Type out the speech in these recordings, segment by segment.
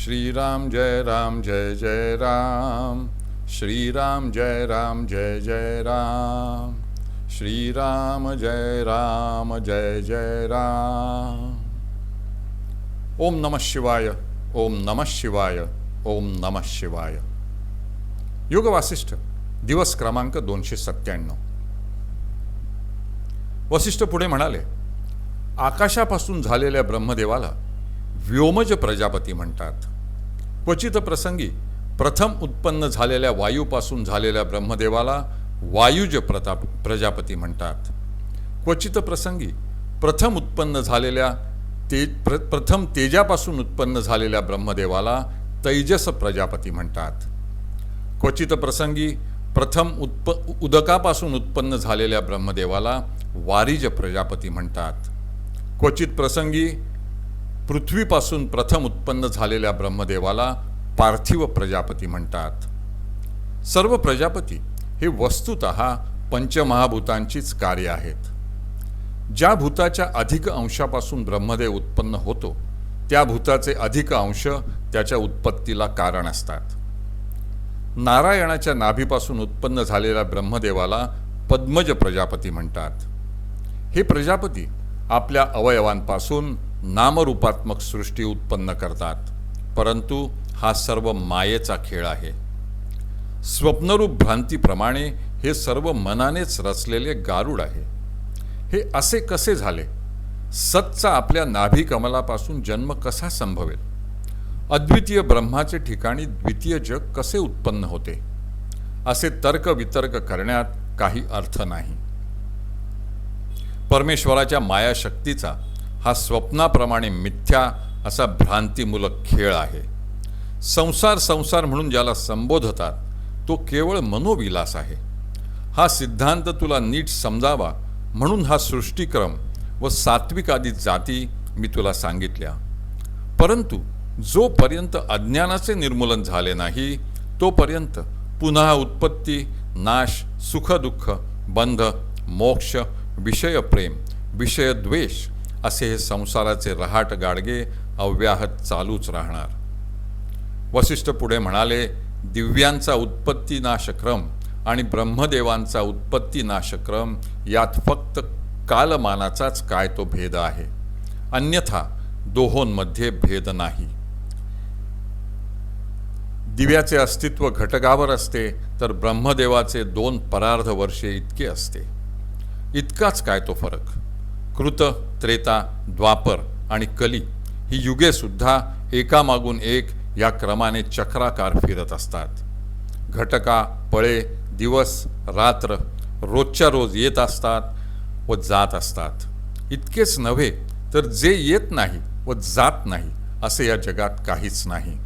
श्रीराम जय राम जय जय राम श्रीराम जय राम जय जय राम श्रीराम जय राम जय जय राम ओम नमः शिवाय ओम नमः शिवाय ओम नमः शिवाय योग वासिष्ठ दिवस क्रमांक दोनशे सत्त्याण्णव वसिष्ठ पुढे म्हणाले आकाशापासून झालेल्या ब्रह्मदेवाला व्योमज प्रजापती म्हणतात. क्वचित प्रसंगी प्रथम उत्पन्न झालेल्या वायूपासून झालेल्या ब्रह्मदेवाला वायुज प्रताप प्रजापती म्हणतात. क्वचित प्रसंगी प्रथम उत्पन्न झालेल्या ते प्र प्रथम तेजापासून उत्पन्न झालेल्या ब्रह्मदेवाला तैजस प्रजापती म्हणतात. क्वचित प्रसंगी प्रथम उत्प उदकापासून उत्पन्न झालेल्या ब्रह्मदेवाला वारिज प्रजापती म्हणतात. क्वचित प्रसंगी पृथ्वीपासून प्रथम उत्पन्न झालेल्या ब्रह्मदेवाला पार्थिव प्रजापती म्हणतात. सर्व प्रजापती हे वस्तुत पंचमहाभूतांचीच कार्य आहेत. ज्या भूताच्या अधिक अंशापासून ब्रह्मदेव उत्पन्न होतो त्या भूताचे अधिक अंश त्याच्या उत्पत्तीला कारण असतात. नारायणाच्या नाभीपासून उत्पन्न झालेल्या ब्रह्मदेवाला पद्मज प्रजापती म्हणतात. हे प्रजापती आपल्या अवयवांपासून नामरूपात्मक सृष्टी उत्पन्न करतात परंतु हा सर्व मायेचा खेळ आहे. स्वप्नरूप भ्रांतीप्रमाणे हे सर्व मनानेच रचलेले गारुड आहे. हे असे कसे झाले? सतचा आपल्या नाभिकमलापासून जन्म कसा संभवेल? अद्वितीय ब्रह्माचे ठिकाणी द्वितीय जग कसे उत्पन्न होते? असे तर्क वितर्क करण्यात काही अर्थ नाही. परमेश्वराच्या मायाशक्तीचा हा स्वप्नाप्रमाणे मिथ्या असा भ्रांतीमूलक खेळ आहे. संसार संसार म्हणून ज्याला संबोधतात तो केवळ मनोविलास आहे. हा सिद्धांत तुला नीट समजावा म्हणून हा सृष्टीक्रम व सात्विक आदी जाती मी तुला सांगितल्या. परंतु जोपर्यंत अज्ञानाचे निर्मूलन झाले नाही तोपर्यंत पुन्हा उत्पत्ती नाश सुखदुःख बंध मोक्ष विषयप्रेम विषयद्वेष असे हे संसाराचे रहाट गाडगे अव्याहत चालूच राहणार. वसिष्ठ पुढे म्हणाले दिव्यांचा उत्पत्ती नाशक्रम आणि ब्रह्मदेवांचा उत्पत्ती नाशक्रम यात फक्त कालमानाचाच काय तो भेद आहे. अन्यथा दोहोंमध्ये भेद नाही. दिव्याचे अस्तित्व घटकावर असते तर ब्रह्मदेवाचे दोन परार्ध वर्षे इतके असते. इतकाच काय तो फरक? कृत त्रेता द्वापर आणि कली ही युगे सुद्धा एकामागून एक या क्रमाने चक्राकार फिरत असतात. घटका पळे दिवस रात्र रोजच्या रोज येत असतात व जात असतात. इतकेच नव्हे तर जे येत नाही व जात नाही असे या जगात काहीच नाही.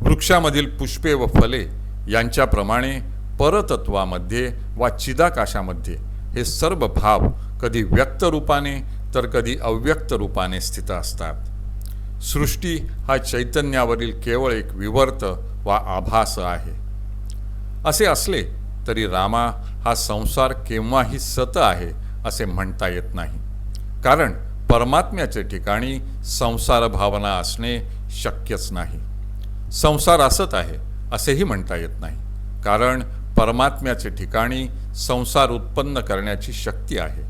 वृक्षामधील पुष्पे व फले यांच्याप्रमाणे परतत्वामध्ये वा चिदाकाशामध्ये हे सर्व भाव कधी व्यक्त रूपाने तर कधी अव्यक्त रूपाने स्थित असतात. सृष्टी हा चैतन्यावरील केवळ एक विवर्त वा आभास आहे. असे असले तरी रामा हा संसार केव्हाही सत आहे असे म्हणता येत नाही. कारण परमात्म्याचे ठिकाणी संसार भावना असणे शक्यच नाही. संसार असत आहे असेही म्हणता येत नाही. कारण परमात्म्याचे ठिकाणी संसार उत्पन्न करण्याची शक्ती आहे.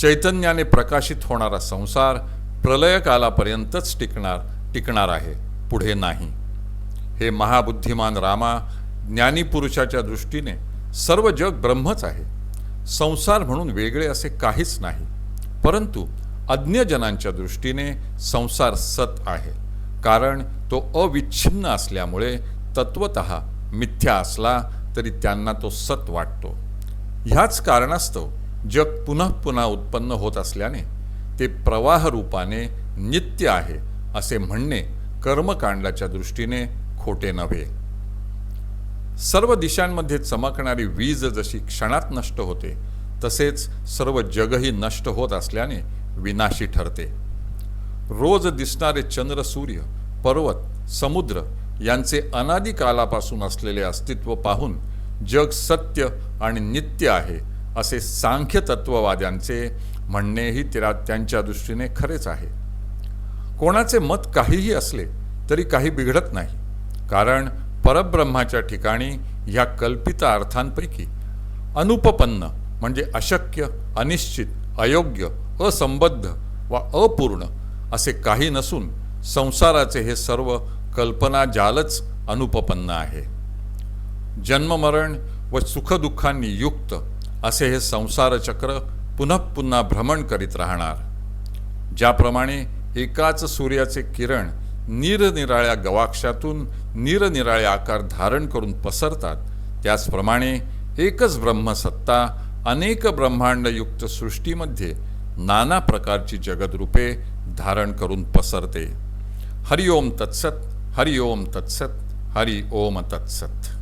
चैतन्याने प्रकाशित होणारा संसार प्रलयकालापर्यंतच टिकणार टिकणार आहे पुढे नाही. हे महाबुद्धिमान रामा ज्ञानीपुरुषाच्या दृष्टीने सर्व जग ब्रह्मच आहे. संसार म्हणून वेगळे असे काहीच नाही. परंतु अज्ञजनांच्या दृष्टीने संसार सत आहे. कारण तो अविच्छिन्न असल्यामुळे तत्वत मिथ्या असला तरी त्यांना तो सत वाटतो. ह्याच कारणास्तव जग पुन्हा पुन्हा उत्पन्न होत असल्याने ते प्रवाह रूपाने नित्य आहे असे म्हणणे कर्मकांडाच्या दृष्टीने खोटे नव्हे. सर्व दिशांमध्ये चमकणारी वीज जशी क्षणात नष्ट होते तसेच सर्व जगही नष्ट होत असल्याने विनाशी ठरते. रोज दिसणारे चंद्र सूर्य पर्वत समुद्र यांचे अनादिकालापासून असलेले अस्तित्व पाहून जग सत्य आणि नित्य आहे असे सांख्य तत्ववाद्यांचे म्हणणेही तिरा त्यांच्या दृष्टीने खरेच आहे. कोणाचे मत काहीही असले तरी काही बिघडत नाही कारण परब्रह्माच्या ठिकाणी ह्या कल्पित अर्थांपैकी अनुपपन्न म्हणजे अशक्य अनिश्चित अयोग्य असंबद्ध वा अपूर्ण असे काही नसून संसाराचे हे सर्व कल्पनाजालच अनुपपन्न आहे. जन्ममरण व सुखदुःखांनी युक्त असे हे संसारचक्र पुन्हा पुन्हा भ्रमण करीत राहणार. ज्याप्रमाणे एकाच सूर्याचे किरण निरनिराळ्या गवाक्षातून निरनिराळे आकार धारण करून पसरतात त्याचप्रमाणे एकच ब्रह्मसत्ता अनेक ब्रह्मांडयुक्त सृष्टीमध्ये नाना प्रकारची जगदरूपे धारण करून पसरते. हरिओम तत्सत हरिओम तत्सत हरि ओम तत्सत.